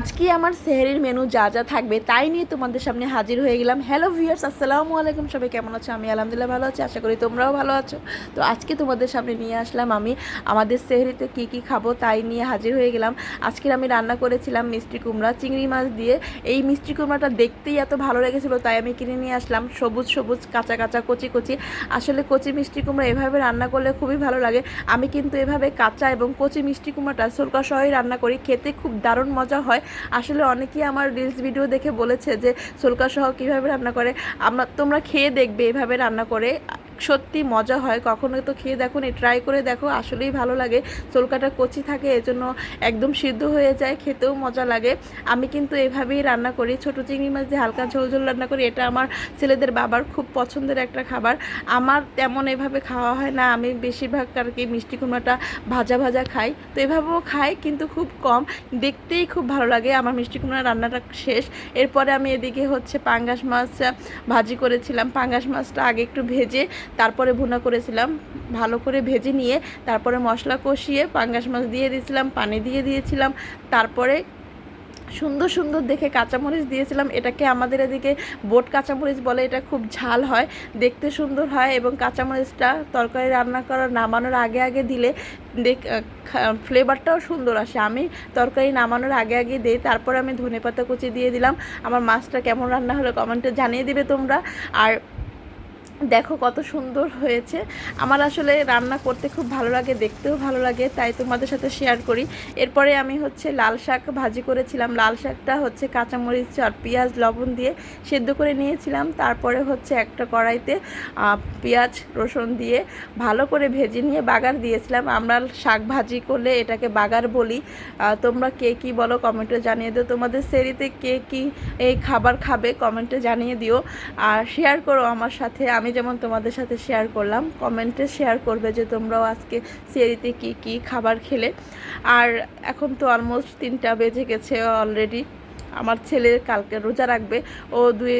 আজকে আমার সেহরির মেনু যা যা থাকবে তাই নিয়ে তোমাদের সামনে হাজির হয়ে গেলাম। হ্যালো ভিউয়ার্স আসসালামু আলাইকুম। সবাই কেমন আছো? আমি আলহামদুলিল্লাহ ভালো আছি। আশা করি তোমরাও ভালো আছো। তো আজকে তোমাদের সামনে নিয়ে আসলাম আমি। আমাদের সেহরিতে কি কি খাব তাই নিয়ে হাজির হয়ে গেলাম। আজকে আমি রান্না করেছিলাম মিষ্টি কুমড়া, চিংড়ি মাছ দিয়ে। এই মিষ্টি কুমড়াটা দেখতেই এত ভালো লেগেছিলো, তাই আমি কিনে নিয়ে আসলাম। সবুজ সবুজ, কাঁচা কাঁচা, কচি কচি। আসলে কচি মিষ্টি কুমড়া এভাবে রান্না করলে খুবই ভালো লাগে। আমি কিন্তু এভাবে কাঁচা এবং কচি মিষ্টি কুমড়াটা সরকা সহই রান্না করি। খেতে খুব দারুণ মজা হয়। আসলে অনেকেই আমার রিলস ভিডিও দেখে বলেছে যে, সোলকা সহ কীভাবে রান্না করে? আমরা, তোমরা খেয়ে দেখবে এভাবে রান্না করে। সত্যি মজা হয়। কখনো তো খেয়ে দেখো নি ট্রাই করে দেখো, আসলেই ভালো লাগে। চোলকাটা কচি থাকে, এজন্য একদম সিদ্ধ হয়ে যায়, খেতেও মজা লাগে। আমি কিন্তু এভাবেই রান্না করি। ছোটো চিংড়ি মাছ দিয়ে হালকা ঝোল ঝোল রান্না করি, এটা আমার ছেলেদের বাবার খুব পছন্দের একটা খাবার। আমার তেমন এভাবে খাওয়া হয় না, আমি বেশিরভাগ আর কি মিষ্টি কুমড়াটা ভাজা ভাজা খাই। তো এভাবেও খাই, কিন্তু খুব কম। দেখতেই খুব ভালো লাগে, আমার মিষ্টি কুমড়া রান্নাটা শেষ। এরপরে আমি এদিকে হচ্ছে পাঙ্গাস মাছ ভাজি করেছিলাম। পাঙ্গাস মাছটা আগে একটু ভেজে তারপরে ভুনা করেছিলাম। ভালো করে ভেজে নিয়ে তারপরে মশলা কষিয়ে পাঙ্গাস মাছ দিয়ে দিয়েছিলাম, পানি দিয়ে দিয়েছিলাম। তারপরে সুন্দর সুন্দর দেখে কাঁচামরিচ দিয়েছিলাম। এটাকে আমাদের এদিকে বোট কাঁচামরিচ বলে, এটা খুব ঝাল হয়, দেখতে সুন্দর হয় এবং কাঁচামরিচটা তরকারি রান্না করার নামানোর আগে আগে দিলে দেখ ফ্লেভারটাও সুন্দর আসে। আমি তরকারি নামানোর আগে আগে দিই, তারপর আমি ধনেপাতা কুচি দিয়ে দিলাম। আমার মাছটা কেমন রান্না হলো কমেন্টে জানিয়ে দিবে তোমরা। আর দেখো কত সুন্দর হয়েছে। আমার আসলে রান্না করতে খুব ভালো লাগে, দেখতেও ভালো লাগে, তাই তোমাদের সাথে শেয়ার করি। এরপরে আমি হচ্ছে লাল শাক ভাজি করেছিলাম। লাল শাকটা হচ্ছে কাঁচামরিচ আর পেঁয়াজ লবণ দিয়ে সেদ্ধ করে নিয়েছিলাম। তারপরে হচ্ছে একটা কড়াইতে পেঁয়াজ, রসুন দিয়ে ভালো করে ভেজে নিয়ে বাগার দিয়েছিলাম। আমরা শাক ভাজি করলে এটাকে বাগার বলি। তোমরা কে কি বলো কমেন্টে জানিয়ে দিও। তোমাদের সেরিতে কে কি এই খাবার খাবে কমেন্টে জানিয়ে দিও। আর শেয়ার করো আমার সাথে। আমি যেমন তোমাদের সাথে শেয়ার করলাম কমেন্টে শেয়ার করবে যে তোমরাও আজকে সেরিতে কি কি খাবার খেলে। আর এখন তো অলমোস্ট তিনটা বেজে গেছে অলরেডি আমার ছেলে কালকে রোজা রাখবে, ও দুই,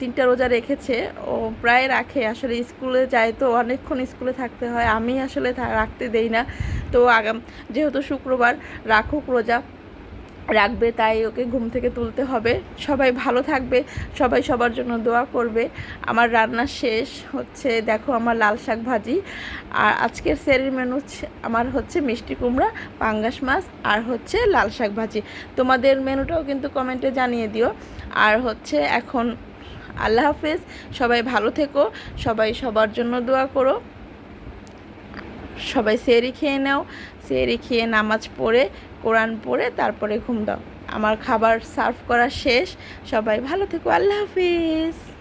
তিনটা রোজা রেখেছে, ও প্রায় রাখে। আসলে স্কুলে যায় তো, অনেকক্ষণ স্কুলে থাকতে হয়, আমি আসলে রাখতে দেই না। তো আগাম, যেহেতু শুক্রবার, রাখুক রোজা। রাখবে, তাই ওকে ঘুম থেকে তুলতে হবে। সবাই ভালো থাকবে, সবাই সবার জন্য দোয়া করবে। আমার রান্না শেষ হচ্ছে, দেখো আমার লাল শাক ভাজি। আর আজকের সেরির মেনু আমার হচ্ছে মিষ্টি কুমড়া, পাঙ্গাস মাছ আর হচ্ছে লাল শাক ভাজি। তোমাদের মেনুটাও কিন্তু কমেন্টে জানিয়ে দিও। আর হচ্ছে এখন আল্লাহ হাফেজ, সবাই ভালো থেকো, সবাই সবার জন্য দোয়া করো। সবাই সেরি খেয়ে নাও, সেরি খেয়ে নামাজ পড়ে কোরআন পড়ে তারপরে ঘুম দাও। আমার খাবার সার্ভ করা শেষ। সবাই ভালো থেকো। আল্লাহ হাফিজ।